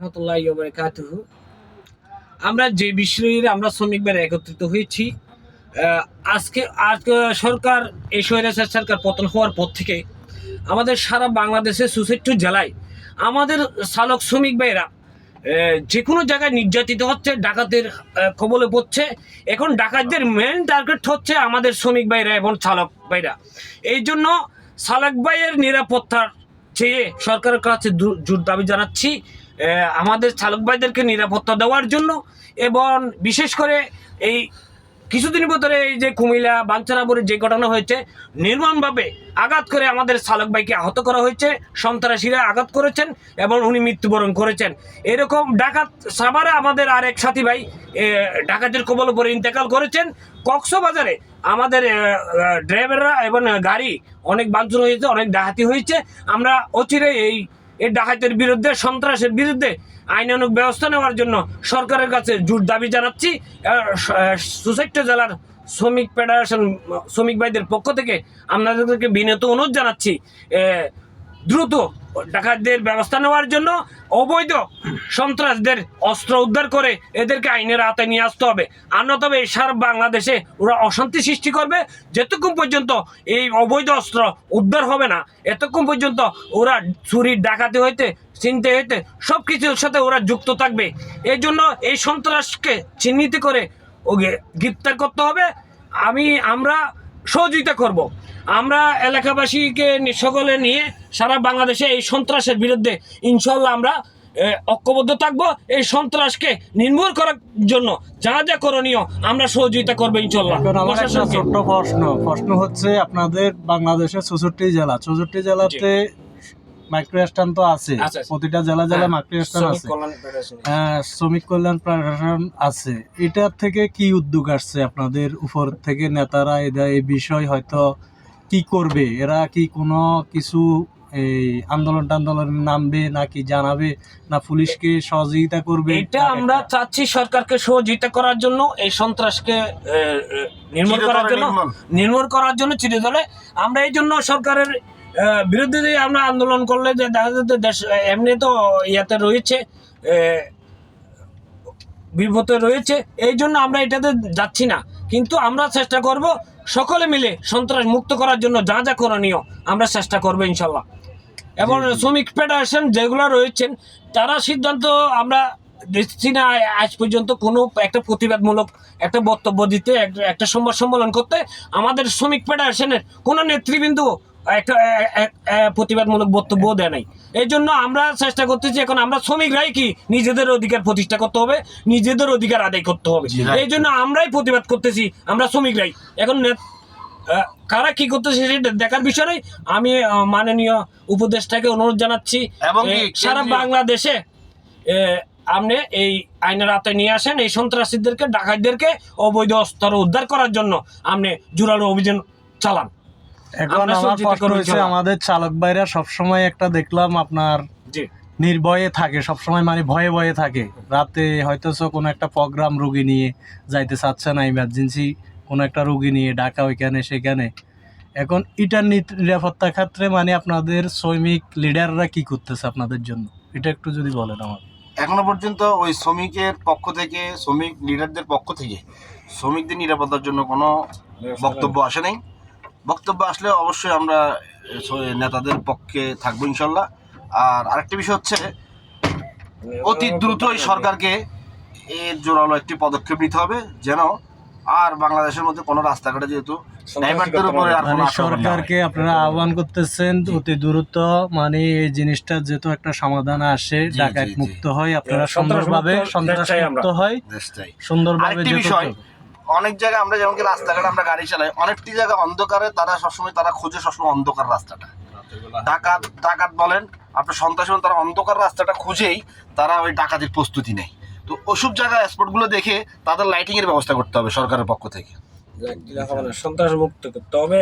রহমতুল্লাহ বারাকাতুহু। আমরা যে বিষয়ে আমরা শ্রমিক ভাইরা একত্রিত হয়েছি আজকে আজকে সরকার, এই স্বৈরাচার সরকার পতন হওয়ার পর থেকে আমাদের সারা বাংলাদেশের সুসেট্টু জেলায় আমাদের চালক শ্রমিক ভাইরা যে কোনো জায়গায় নির্যাতিত হচ্ছে, ডাকাতের কবলে পড়ছে। এখন ডাকাতদের মেন টার্গেট হচ্ছে আমাদের শ্রমিক ভাইরা এবং চালক ভাইরা এই জন্য চালক ভাইয়ের নিরাপত্তার চেয়ে সরকারের কাছে জোর দাবি জানাচ্ছি। আমাদের চালক ভাইদেরকে নিরাপত্তা দেওয়ার জন্য এবং বিশেষ করে এই কিছুদিন ভিতরে এই যে কুমিল্লা বাঞ্ছারাপুরে যে ঘটনা হয়েছে, নির্মমভাবে আঘাত করে আমাদের চালক ভাইকে আহত করা হয়েছে, সন্ত্রাসীরা আঘাত করেছেন এবং উনি মৃত্যুবরণ করেছেন। এরকম ডাকাত সাভারে আমাদের আরেক সাথী ভাই ডাকাতের কবল উপরে ইন্তেকাল করেছেন। কক্সবাজারে আমাদের ড্রাইভাররা এবং গাড়ি অনেক বাঞ্ছুর হয়েছে, অনেক ডাকাতি হয়েছে। আমরা অচিরে এই এই ডাকাতের বিরুদ্ধে, সন্ত্রাসের বিরুদ্ধে আইনানুক ব্যবস্থা নেওয়ার জন্য সরকারের কাছে জোর দাবি জানাচ্ছি। সুসাইট জেলার শ্রমিক ফেডারেশন, শ্রমিক ভাইদের পক্ষ থেকে আপনাদেরকে বিনীত অনুরোধ জানাচ্ছি। দ্রুত ডাকাতদের ব্যবস্থা নেওয়ার জন্য অবৈধ সন্ত্রাসদের অস্ত্র উদ্ধার করে এদেরকে আইনের আওতায় নিয়ে আসতে হবে। আর নতবে সারা বাংলাদেশে ওরা অশান্তি সৃষ্টি করবে। যতক্ষণ পর্যন্ত এই অবৈধ অস্ত্র উদ্ধার হবে না, এতক্ষণ পর্যন্ত ওরা চুরির ডাকাতি হইতে, চিনতে হইতে সব কিছুর সাথে ওরা যুক্ত থাকবে। এই জন্য এই সন্ত্রাসকে চিহ্নিত করে ওকে গ্রেপ্তার করতে হবে। আমি, আমরা সহযোগিতা করব। আমরা এলাকাবাসীকে সকলে নিয়ে সারা বাংলাদেশে এই সন্ত্রাসের বিরুদ্ধে ইনশাল্লাহ আমরা ঐক্যবদ্ধ থাকব। এই সন্ত্রাসকে নির্মূল করার জন্য যা যা করণীয় আমরা সহযোগিতা করব ইনশাল্লাহ। ছোট্ট প্রশ্ন। প্রশ্ন হচ্ছে আপনাদের বাংলাদেশের চৌষট্টি জেলা। চৌষট্টি জেলাতে মাইক্রো স্ট্যান্ড তো আছে। প্রতিটা জেলা জেলা হ্যাঁ, মাইক্রো স্ট্যান্ড আছে। হ্যাঁ, শ্রমিক কল্যাণ প্রশাসন আছে। এটার থেকে কি উদ্যোগ আসছে আপনাদের উপর থেকে নেতারা এরা এই বিষয় হয়তো কি করবে? এরা কি কোনো কিছু এই আন্দোলন টান্দোলন নামবে নাকি জানাবে? না পুলিশকে সহযোগিতা করবে? এটা আমরা চাচ্ছি সরকারকে সহযোগিতা করার জন্য এই সন্ত্রাসকে নির্মূল করার জন্য নির্মূল। করার জন্য চিরে দলে আমরা এই জন্য সরকারের বিরুদ্ধে যে আমরা আন্দোলন করলে যে দেখা যাচ্ছে দেশ এমনি তো ইয়াতে রয়েছে বিপদে রয়েছে এই জন্য আমরা এটাতে যাচ্ছি না। কিন্তু আমরা চেষ্টা করব সকলে মিলে সন্ত্রাস মুক্ত করার জন্য যা যা করণীয় আমরা চেষ্টা করব ইনশাল্লাহ। এবং শ্রমিক ফেডারেশন যেগুলো রয়েছেন তারা সিদ্ধান্ত আমরা দেখছি না আজ পর্যন্ত কোনো একটা প্রতিবাদমূলক একটা বক্তব্য দিতে একটা- একটা সংবাদ সম্মেলন করতে। আমাদের শ্রমিক ফেডারেশনের কোনো নেতৃবৃন্দ একটা প্রতিবাদমূলক বক্তব্য দেয় নাই। এই জন্য আমরা চেষ্টা করতেছি এখন আমরা শ্রমিকরাই কি? নিজেদের অধিকার প্রতিষ্ঠা করতে হবে নিজেদের অধিকার আদায় করতে হবে। এই জন্য আমরাই প্রতিবাদ করতেছি আমরা শ্রমিকরাই। এখন কারা কি করতেছে সেটা দেখার বিষয়। আমি মাননীয় উপদেষ্টাকে অনুরোধ জানাচ্ছি সারা বাংলাদেশে আপনি এই আইনের আওতায় নিয়ে আসেন এই সন্ত্রাসীদেরকে ডাকাতদেরকে অবৈধ অস্ত্র উদ্ধার করার জন্য আপনি জোরালো অভিযান চালান। এখন আমার প্রশ্ন হচ্ছে আমাদের চালক ভাইরা সবসময় একটা দেখলাম আপনার জি। নির্ভয়ে থাকে সবসময় মানে ভয়ে ভয়ে থাকে। রাতে হয়তো কোনো একটা প্রোগ্রাম রোগী নিয়ে যাইতে চাচ্ছে না ইমার্জেন্সি কোনো একটা রোগী নিয়ে ডাকা ওইখানে সেখানে। এখন এটার নিরাপত্তা ক্ষেত্রে মানে আপনাদের শ্রমিক লিডাররা কি করতেছে আপনাদের জন্য? এটা একটু যদি বলেন আমার এখনও পর্যন্ত ওই শ্রমিকের পক্ষ থেকে শ্রমিক লিডারদের পক্ষ থেকে শ্রমিকদের নিরাপত্তার জন্য কোনো বক্তব্য আসে নাই। বক্তব্য আসলে অবশ্যই আমরা নেতাদের পক্ষে থাকব ইনশাল্লাহ আর আরেকটা বিষয় হচ্ছে অতি দ্রুতই সরকারকে এর জোরালো একটি পদক্ষেপ নিতে হবে যেন আর বাংলাদেশের মধ্যে কোনো রাস্তাঘাটে যেহেতু ড্রাইভারদের উপরে আর মানে। সরকারকে আপনারা আহ্বান করতেছেন অতি দ্রুত মানে এই জিনিসটা যেহেতু একটা সমাধান আসে ডাকাত। মুক্ত হয় আপনারা সুন্দরভাবে সন্ত্রাস। মুক্ত হয় সুন্দরভাবে বিষয়। অনেক জায়গায় আমরা যেমন কি রাস্তাঘাটে আমরা গাড়ি চালাই অনেকটি জায়গায় অন্ধকারে তারা সবসময় তারা খোঁজে সবসময় অন্ধকার রাস্তাটা। ডাকাত ডাকাত বলেন আপনার সন্ত্রাস তারা অন্ধকার রাস্তাটা খুঁজেই তারা ওই ডাকাতির প্রস্তুতি নেয়। তো ওসব জায়গায় স্পটগুলো দেখে তাদের লাইটিংয়ের এর ব্যবস্থা করতে হবে সরকারের পক্ষ থেকে। সন্ত্রাস মুক্ত করতে হবে